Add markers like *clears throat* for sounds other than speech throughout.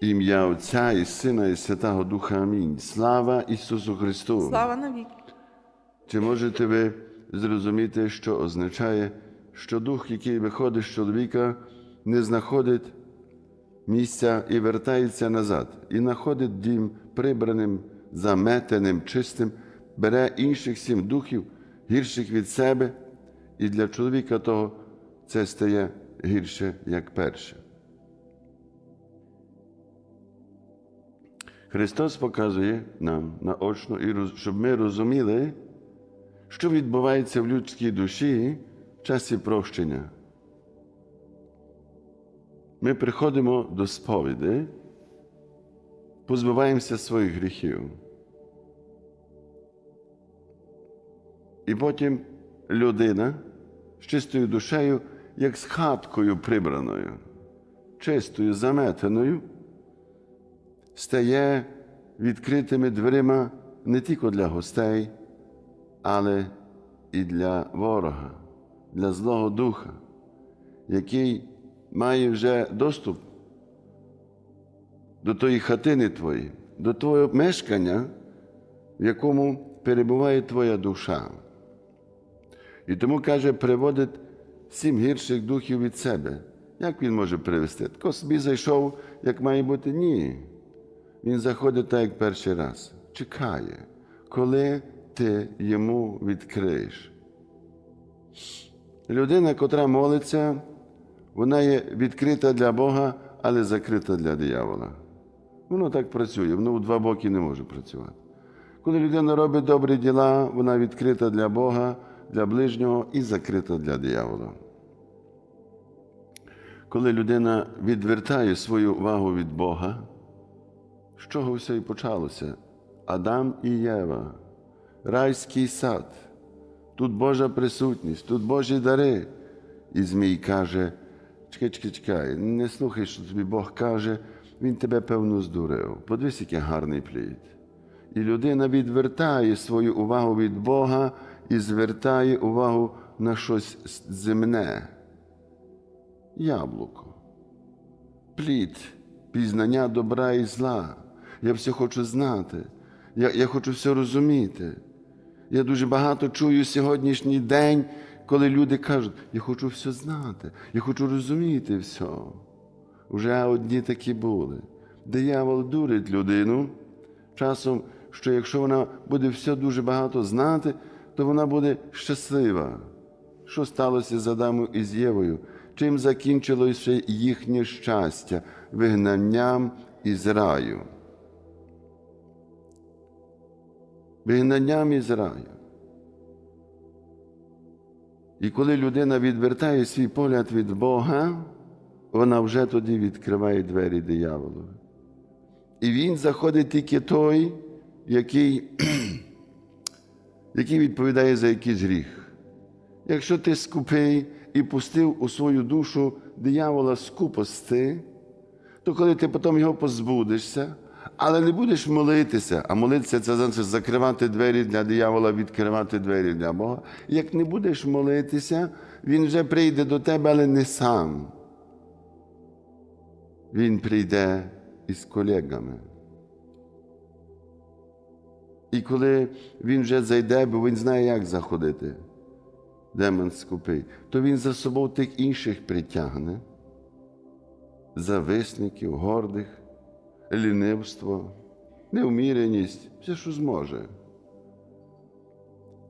Ім'я Отця і Сина, і Святого Духа. Амінь. Слава Ісусу Христу! Слава навіки. Чи можете ви зрозуміти, що означає, що дух, який виходить з чоловіка, не знаходить місця і вертається назад, і знаходить дім прибраним, заметеним, чистим, бере інших сім духів, гірших від себе, і для чоловіка того це стає гірше, як перше. Христос показує нам наочно, і щоб ми розуміли, що відбувається в людській душі в часі прощення. Ми приходимо до сповіді, позбуваємося своїх гріхів. І потім людина з чистою душею, як з хаткою прибраною, чистою, заметеною, стає відкритими дверима не тільки для гостей, але і для ворога, для Злого Духа, який має вже доступ до тої хатини твоєї, до твого мешкання, в якому перебуває твоя душа. І тому каже, приводить сім гірших духів від себе. Як він може привести? Тако собі зайшов, як має бути? Ні. Він заходить так, як перший раз. Чекає, коли ти йому відкриєш. Людина, котра молиться, вона є відкрита для Бога, але закрита для диявола. Воно так працює, воно у два боки не може працювати. Коли людина робить добрі діла, вона відкрита для Бога, для ближнього і закрита для диявола. Коли людина відвертає свою увагу від Бога, з чого все і почалося? Адам і Єва, райський сад, тут Божа присутність, тут Божі дари. І Змій каже: чекай, чекай, чекай, не слухай, що тобі Бог каже, він тебе певно здурив. Подивись, який гарний плід. І людина відвертає свою увагу від Бога і звертає увагу на щось земне. Яблуко плід, пізнання добра і зла. Я все хочу знати. Я, я хочу все розуміти. Я дуже багато чую сьогоднішній день, коли люди кажуть, я хочу все знати, я хочу розуміти все. Вже одні такі були. Диявол дурить людину часом, що якщо вона буде все дуже багато знати, то вона буде щаслива. Що сталося з Адамом і з Євою? Чим закінчилося їхнє щастя вигнанням із раю? Вигнанням із раю. І коли людина відвертає свій погляд від Бога, вона вже тоді відкриває двері дияволу. І він заходить тільки той, який, *clears throat* який відповідає за якийсь гріх. Якщо ти скупий і пустив у свою душу диявола скупости, то коли ти потім його позбудешся, але не будеш молитися, а молитися це значить закривати двері для диявола, відкривати двері для Бога. Як не будеш молитися, він вже прийде до тебе, але не сам. Він прийде із колегами. І коли він вже зайде, бо він знає, як заходити, демон скупий, то він за собою тих інших притягне, зависників, гордих, лінивство, неуміреність, все, що зможе.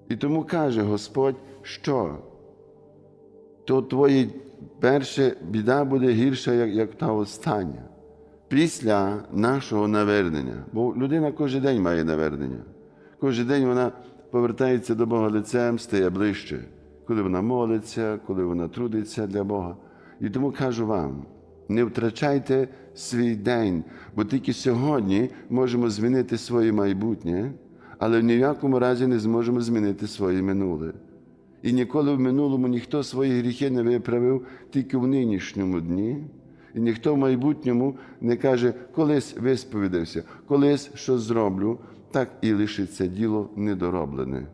І тому каже Господь, що то твоє перша біда буде гірша, як, як та остання. Після нашого навернення. Бо людина кожен день має навернення. Кожен день вона повертається до Бога лицем, стає ближче, коли вона молиться, коли вона трудиться для Бога. І тому кажу вам: не втрачайте свій день, бо тільки сьогодні можемо змінити своє майбутнє, але в ніякому разі не зможемо змінити своє минуле. І ніколи в минулому ніхто свої гріхи не виправив тільки в нинішньому дні. І ніхто в майбутньому не каже, колись висповідався, колись щось зроблю, так і лишиться діло недороблене.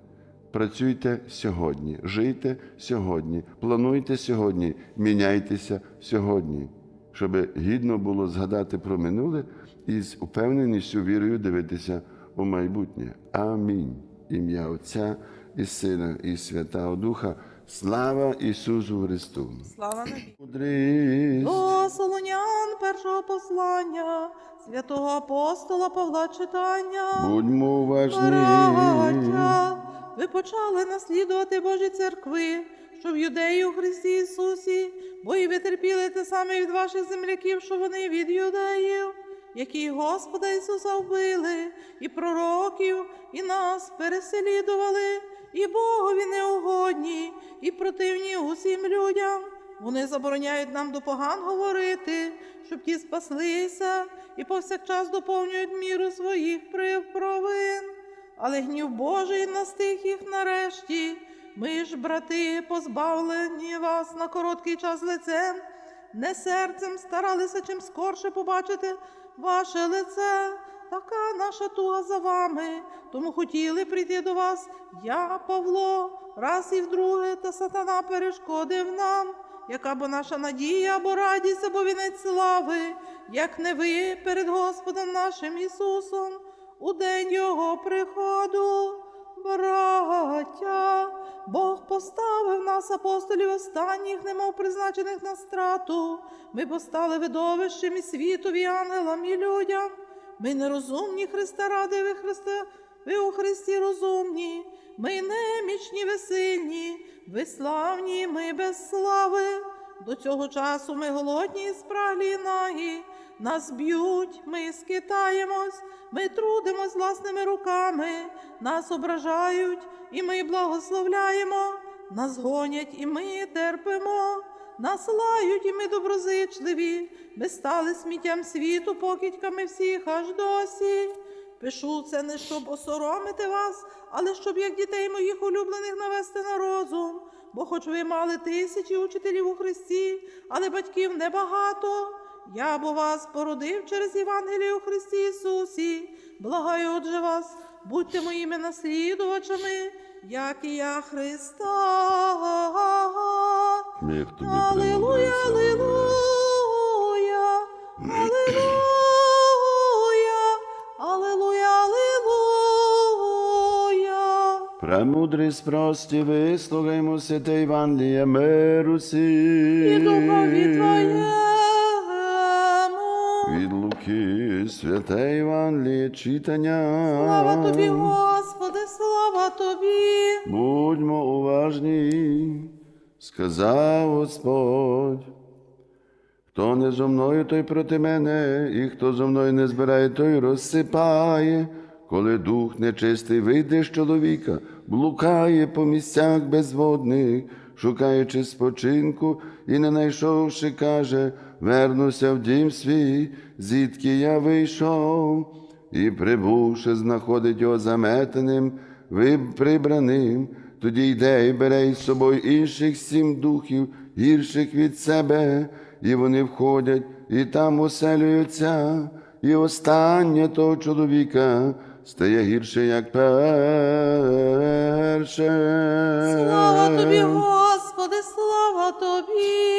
Працюйте сьогодні, жийте сьогодні, плануйте сьогодні, міняйтеся сьогодні, щоб гідно було згадати про минуле і з упевненістю вірою дивитися у майбутнє. Амінь. Ім'я Отця і Сина, і Святого Духа. Слава Ісусу Христу! Слава. Мудрість. До Солонян першого послання, святого апостола Павла читання. Будьмо уважні. Браття, ви почали наслідувати Божі церкви, що в юдеї у Христі Ісусі, бо і ви терпіли те саме від ваших земляків, що вони від юдеїв, які Господа Ісуса вбили, і пророків, і нас переслідували, і Богові неугодні, і противні усім людям. Вони забороняють нам до поган говорити, щоб ті спаслися, і повсякчас доповнюють міру своїх провин. Але гнів Божий настиг їх нарешті. Ми ж, брати, позбавлені вас на короткий час лицем, не серцем старалися чим скорше побачити ваше лице. Така наша туга за вами, тому хотіли прийти до вас, я, Павло, раз і вдруге, та сатана перешкодив нам. Яка бо наша надія або радість, або вінець слави, як не ви перед Господом нашим Ісусом у день Його приходу, браття, Бог поставив нас, апостолів останніх, немов призначених на страту. Ми постали видовищем і світові, ангелам і людям. Ми нерозумні Христа ради, ви Христа, ви у Христі розумні. Ми немічні, ви сильні, ви славні, ми без слави. До цього часу ми голодні і спраглі нагі. Нас б'ють, ми скитаємось, ми трудимось власними руками, нас ображають, і ми благословляємо, нас гонять, і ми терпимо, нас лають, і ми доброзичливі, ми стали сміттям світу, покидьками всіх аж досі. Пишу це не щоб осоромити вас, але щоб як дітей моїх улюблених навести на розум. Бо хоч ви мали тисячі учителів у Христі, але батьків небагато. Я бо вас породив через Євангелію у Христі Ісусі. Благаю, отже вас, будьте моїми наслідувачами, як і я Христа. Аллилуйя, аллилуйя, аллилуйя, Премудрість прості, вислухаймо святе Євангеліє миру І духові. Твоєму. Від Луки, святе Євангеліє читання. Слава Тобі, Господи, слава Тобі. Будьмо уважні, сказав Господь. Хто не зо мною, той проти мене, і хто зо мною не збирає, той розсипає. Коли дух нечистий вийде з чоловіка, блукає по місцях безводних, шукаючи спочинку, і не знайшовши, каже, вернуся в дім свій, звідки я вийшов, і прибувши, знаходить його заметеним, прибраним, тоді йде і бере із собою інших сім духів, гірших від себе, і вони входять, і там оселюються, і останнє того чоловіка стає гірше, як перше. Слава Тобі, Господи, слава Тобі.